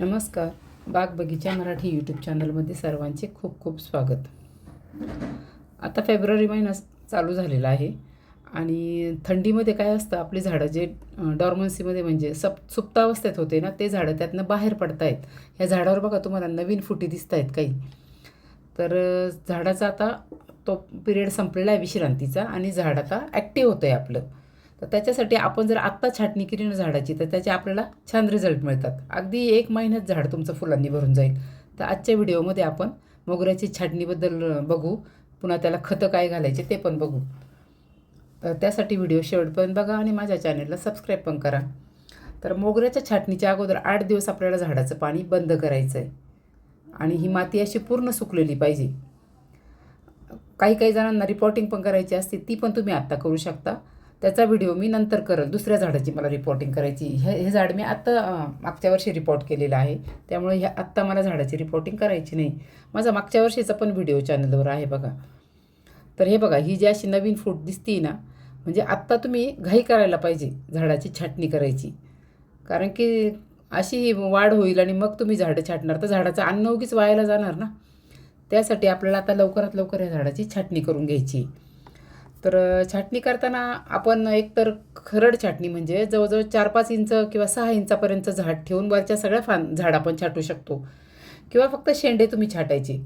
नमस्कार. बाग बगीचा मराठी यूट्यूब चॅनलमध्ये सर्वांचे खूप खूप स्वागत. आता फेब्रुवारी महिना चालू झालेला आहे आणि थंडीमध्ये काय असतं आपली झाडं जे डॉर्मन्सीमध्ये म्हणजे सप सुप्तावस्थेत होते ना ते झाडं त्यातनं बाहेर पडत आहेत ह्या झाडावर बघा तुम्हाला नवीन फुटी दिसत आहेत काही. तर झाडाचा आता तो पिरियड संपलेला आहे विश्रांतीचा आणि झाड आता ॲक्टिव्ह होतं आहे आपलं. तर त्याच्यासाठी आपण जर आत्ता छाटणी केली ना झाडाची तर त्याचे आपल्याला छान रिझल्ट मिळतात. अगदी एक महिन्यात झाड तुमचं फुलांनी भरून जाईल. तर आजच्या व्हिडिओमध्ये आपण मोगऱ्याची छाटणीबद्दल बघू. पुन्हा त्याला खतं काय घालायचे ते पण बघू. तर त्यासाठी व्हिडिओ शेवटपर्यंत बघा आणि माझ्या चॅनलला सबस्क्राईब पण करा. तर मोगऱ्याच्या छाटणीच्या अगोदर आठ दिवस आपल्याला झाडाचं पाणी बंद करायचं आहे आणि ही माती अशी पूर्ण सुकलेली पाहिजे. काही काही जणांना रिपोर्टिंग पण करायची असते ती पण तुम्ही आत्ता करू शकता. त्याचा व्हिडिओ मी नंतर करेल. दुसऱ्या झाडाची मला रिपोर्टिंग करायची. हे हे झाड मी आत्ता मागच्या वर्षी रिपोर्ट केलेलं आहे. त्यामुळे ह्या आत्ता मला झाडाची रिपोर्टिंग करायची नाही. माझा मागच्या वर्षीचा पण व्हिडिओ चॅनलवर आहे बघा. तर हे बघा ही जी अशी नवीन फूट दिसती ना म्हणजे आत्ता तुम्ही घाई करायला पाहिजे झाडाची छाटणी करायची. कारण की अशी वाढ होईल आणि मग तुम्ही झाडं छाटणार. तर झाडाचं अन्न उगीच वायाला जाणार ना. त्यासाठी आपल्याला आता लवकरात लवकर या झाडाची छाटणी करून घ्यायची. तर छाटणी करताना आपण एकतर खरड छाटणी म्हणजे जवळजवळ चार पाच इंच किंवा सहा इंचापर्यंत झाड ठेवून वरच्या सगळ्या फान झाड आपण छाटू शकतो. किंवा फक्त शेंडे तुम्ही छाटायचे.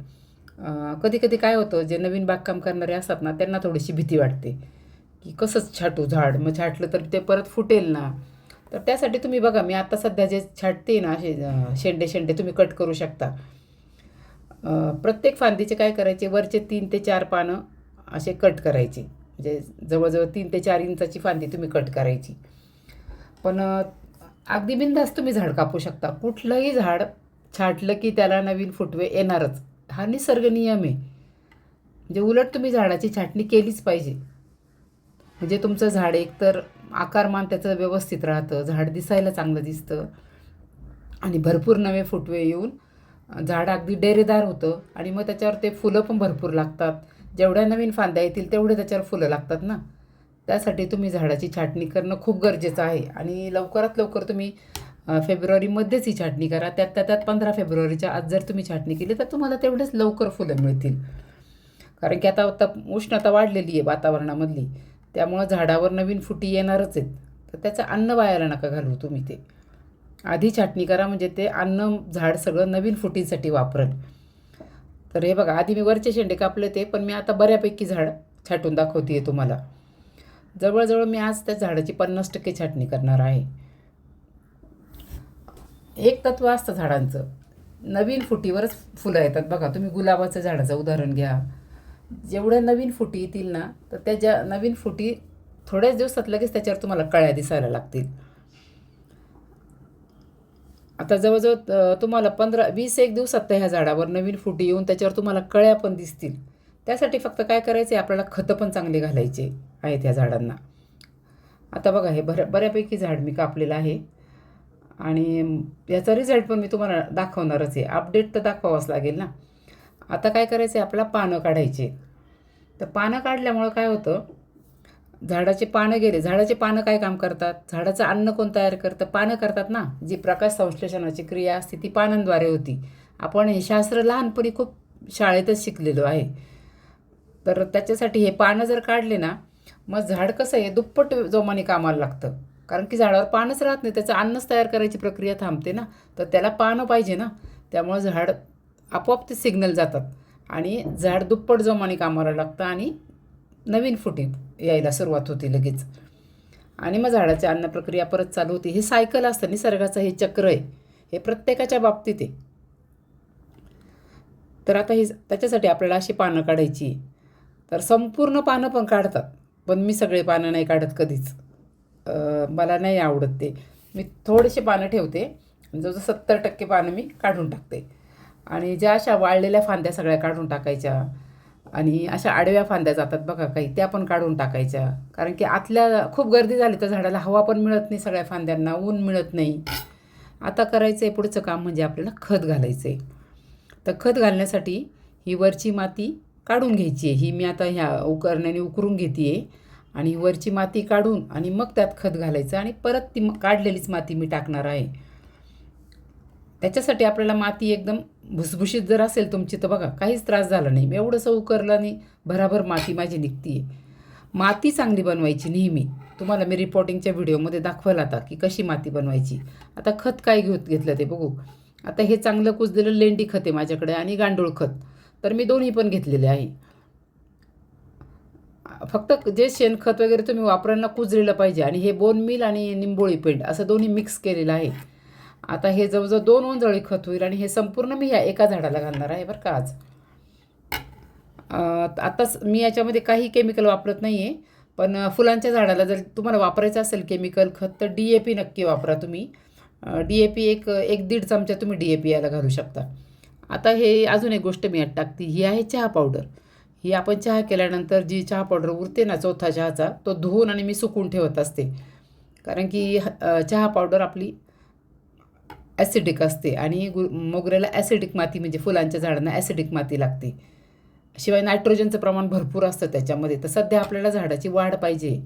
कधी कधी काय होतं जे नवीन बागकाम करणारे असतात ना त्यांना थोडीशी भीती वाटते. की कसंच छाटू झाड मग छाटलं तर ते परत फुटेल ना. तर त्यासाठी तुम्ही बघा मी आता सध्या जे छाटते ना असे शेंडे शेंडे तुम्ही कट करू शकता. प्रत्येक फांदीचे काय करायचे वरचे तीन ते चार पानं असे कट करायचे. म्हणजे जवळजवळ तीन ते चार इंचाची फांदी तुम्ही कट करायची. पण अगदी बिनधास्त तुम्ही झाड कापू शकता. कुठलंही झाड छाटलं की त्याला नवीन फुटवे येणारच. हा निसर्ग नियम आहे. म्हणजे उलट तुम्ही झाडाची छाटणी केलीच पाहिजे. म्हणजे तुमचं झाड एकतर आकारमान त्याचं व्यवस्थित राहतं झाड दिसायला चांगलं दिसतं आणि भरपूर नवे फुटवे येऊन झाड अगदी डेरेदार होतं आणि मग त्याच्यावर ते फुलं पण भरपूर लागतात. जेवढ्या नवीन फांद्या येतील तेवढे त्याच्यावर फुलं लागतात ना. त्यासाठी तुम्ही झाडाची छाटणी करणं खूप गरजेचं आहे. आणि लवकरात लवकर तुम्ही फेब्रुवारीमध्येच ही छाटणी करा. त्यात त्या त्यात पंधरा फेब्रुवारीच्या आज जर तुम्ही छाटणी केली तर तुम्हाला तेवढेच लवकर फुलं मिळतील. कारण की आता आता उष्णता वाढलेली आहे वातावरणामधली. त्यामुळं झाडावर नवीन फुटी येणारच आहेत. तर त्याचं अन्न वायाला नका घालू तुम्ही ते. आधी छाटणी करा म्हणजे ते अन्न झाड सगळं नवीन फुटींसाठी वापरेल. तर हे बघा आधी मी वरचे शेंडे कापले ते पण मी आता बऱ्यापैकी झाड छाटून दाखवते तुम्हाला. जवळजवळ मी आज त्या झाडाची पन्नास टक्के छाटणी करणार आहे. एक तत्व असतं झाडांचं. नवीन फुटीवरच फुलं येतात बघा तुम्ही गुलाबाचं झाडाचं उदाहरण घ्या. जेवढ्या नवीन फुटी येतील ना तर त्या ज्या नवीन फुटी थोड्याच दिवसात लगेच त्याच्यावर तुम्हाला कळ्या दिसायला लागतील. आता जवळजवळ तुम्हाला पंधरा वीस एक दिवसात त्या ह्या झाडावर नवीन फुटी येऊन त्याच्यावर तुम्हाला कळ्या पण दिसतील. त्यासाठी फक्त काय करायचं आहे आपल्याला खतं पण चांगले घालायचे आहेत ह्या झाडांना. आता बघा हे बऱ्या बऱ्यापैकी झाड मी कापलेलं आहे. आणि याचा रिझल्ट पण मी तुम्हाला दाखवणारच आहे. अपडेट तर दाखवावंच लागेल ना. आता काय करायचं आहे आपल्याला पानं काढायचे तर पानं काढल्यामुळं काय होतं झाडाचे पानं गेले. झाडाचे पानं काय काम करतात? झाडाचं अन्न कोण तयार करतं? पानं करतात ना. जी प्रकाश संश्लेषणाची क्रिया असते ती पानांद्वारे होती. आपण हे शास्त्र लहानपणी खूप शाळेतच शिकलेलो आहे. तर त्याच्यासाठी हे पानं जर काढले ना मग झाड कसं आहे? दुप्पट जोमाने कामाला लागतं. कारण की झाडावर पानच राहत नाही. त्याचं अन्नच तयार करायची प्रक्रिया थांबते ना. तर त्याला पानं पाहिजे ना. त्यामुळं झाड आपोआप ते सिग्नल जातात. आणि झाड दुप्पट जोमाने कामाला लागतं आणि नवीन फुटी यायला सुरुवात होती लगेच. आणि मग झाडाची अन्न प्रक्रिया परत चालू होती. हे सायकल असतं निसर्गाचं हे चक्र आहे. हे प्रत्येकाच्या बाबतीत आहे. तर आता हे त्याच्यासाठी आपल्याला अशी पानं काढायची तर संपूर्ण पानं पण काढतात पण मी सगळे पानं नाही काढत कधीच. मला नाही आवडत ते. मी थोडेसे पानं ठेवते. जवळजवळ सत्तर टक्के पानं मी काढून टाकते. आणि ज्या अशा वाळलेल्या फांद्या सगळ्या काढून टाकायच्या. आणि अशा आडव्या फांद्या जातात बघा काही त्या पण काढून टाकायच्या. कारण की आतल्या खूप गर्दी झाली तर झाडाला हवा पण मिळत नाही सगळ्या फांद्यांना ऊन मिळत नाही. आता करायचं आहे पुढचं काम म्हणजे आपल्याला खत घालायचं आहे तर खत घालण्यासाठी ही वरची माती काढून घ्यायची आहे. ही मी आता ह्या उकरण्याने उकरून घेते आहे आणि वरची माती काढून आणि मग त्यात खत घालायचं आणि परत ती काढलेलीच माती मी टाकणार आहे. त्याच्यासाठी आपल्याला माती एकदम भुसभुशीत जर असेल तुमची तर बघा काहीच त्रास झाला नाही. मी एवढंसं उकरलं नाही भराभर माती माझी निघती माती चांगली बनवायची नेहमी. तुम्हाला मी रिपोर्टिंगच्या व्हिडिओमध्ये दाखवलं आता की कशी माती बनवायची. आता खत काय घेऊ घेतलं ते बघू. आता हे चांगलं कुजलेलं लेंडी खत आहे माझ्याकडे आणि गांडूळ खत. तर मी दोन्ही पण घेतलेले आहे. फक्त जे शेणखत वगैरे तुम्ही वापरायला कुजलेलं पाहिजे आणि हे बोन मिल आणि निंबोळी पेंट असं दोन्ही मिक्स केलेलं आहे. आता हे जवळजवळ दोन ओंजळी खत होईल आणि हे संपूर्ण मी ह्या एका झाडाला घालणार आहे बरं का आज. आताच मी याच्यामध्ये काही केमिकल वापरत नाही आहे पण फुलांच्या झाडाला जर तुम्हाला वापरायचं असेल केमिकल खत तर डी ए पी नक्की वापरा तुम्ही. डी ए पी एक एक दीड चमचा तुम्ही डी ए पी याला घालू शकता. आता हे अजून एक गोष्ट मी यात टाकते ही आहे चहा पावडर. ही आपण चहा केल्यानंतर जी चहा पावडर उरते ना चौथा चहाचा तो धुवून आणि मी सुकून ठेवत असते. कारण की चहा पावडर आपली ॲसिडिक असते आणि गु मोगऱ्याला ॲसिडिक माती म्हणजे फुलांच्या झाडांना ॲसिडिक माती लागते. शिवाय नायट्रोजनचं प्रमाण भरपूर असतं त्याच्यामध्ये. तर सध्या आपल्याला झाडाची वाढ पाहिजे.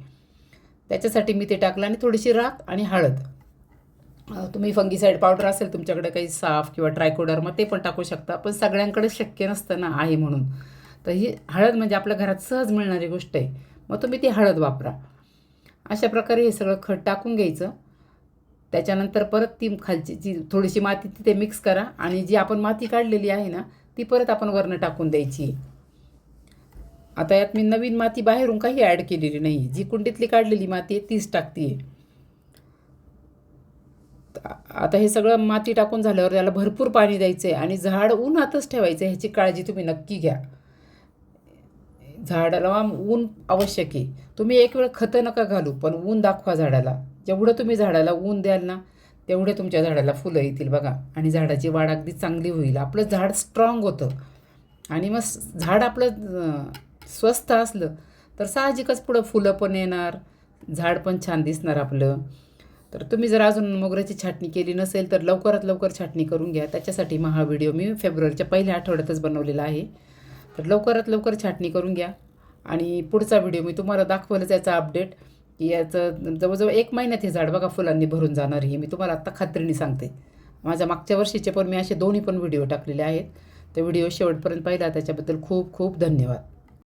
त्याच्यासाठी मी ते टाकलं आणि थोडीशी राख आणि हळद. तुम्ही फंगीसाईड पावडर असेल तुमच्याकडे काही साफ किंवा ट्रायकोडर्मा ते पण टाकू शकता. पण सगळ्यांकडे शक्य नसतं ना आहे म्हणून. तर ही हळद म्हणजे आपल्या घरात सहज मिळणारी गोष्ट आहे. मग तुम्ही ती हळद वापरा. अशा प्रकारे हे सगळं खत टाकून घ्यायचं. त्याच्यानंतर परत ती खालची जी थोडीशी माती तिथे मिक्स करा आणि जी आपण माती काढलेली आहे ना ती परत आपण वरनं टाकून द्यायची. आता यात मी नवीन माती बाहेरून काही ॲड केलेली नाही जी कुंडीतली काढलेली माती आहे तीच टाकते आता हे सगळं माती टाकून झाल्यावर त्याला भरपूर पाणी द्यायचं आहे आणि झाड उन्हातच ठेवायचं आहे ह्याची काळजी तुम्ही नक्की घ्या. झाडाला ऊन आवश्यक आहे. तुम्ही एक वेळ खतं नका घालू पण ऊन दाखवा झाडाला. जेवढं तुम्ही झाडाला ऊन द्याल ना तेवढे तुमच्या झाडाला फुलं येतील बघा. आणि झाडाची वाढ अगदी चांगली होईल. आपलं झाड स्ट्रॉंग होतं. आणि मग झाड आपलं स्वस्थ असलं तर साहजिकच पुढं फुलं पण येणार झाड पण छान दिसणार आपलं. तर तुम्ही जर अजून मोगऱ्याची छाटणी केली नसेल तर लवकरात लवकर छाटणी करून घ्या. त्याच्यासाठी मग हा व्हिडिओ मी फेब्रुवारीच्या पहिल्या आठवड्यातच बनवलेला आहे. तर लवकरात लवकर छाटणी करून घ्या. आणि पुढचा व्हिडिओ मी तुम्हाला दाखवलंच याचा अपडेट की याचं जवळजवळ एक महिन्यात हे झाड बघा फुलांनी भरून जाणार हे मी तुम्हाला आत्ता खात्रीने सांगते. माझ्या मागच्या वर्षीचे पण मी असे दोन्ही पण व्हिडिओ टाकलेले आहेत. ते व्हिडिओ शेवटपर्यंत पाहिला त्याच्याबद्दल खूप खूप धन्यवाद.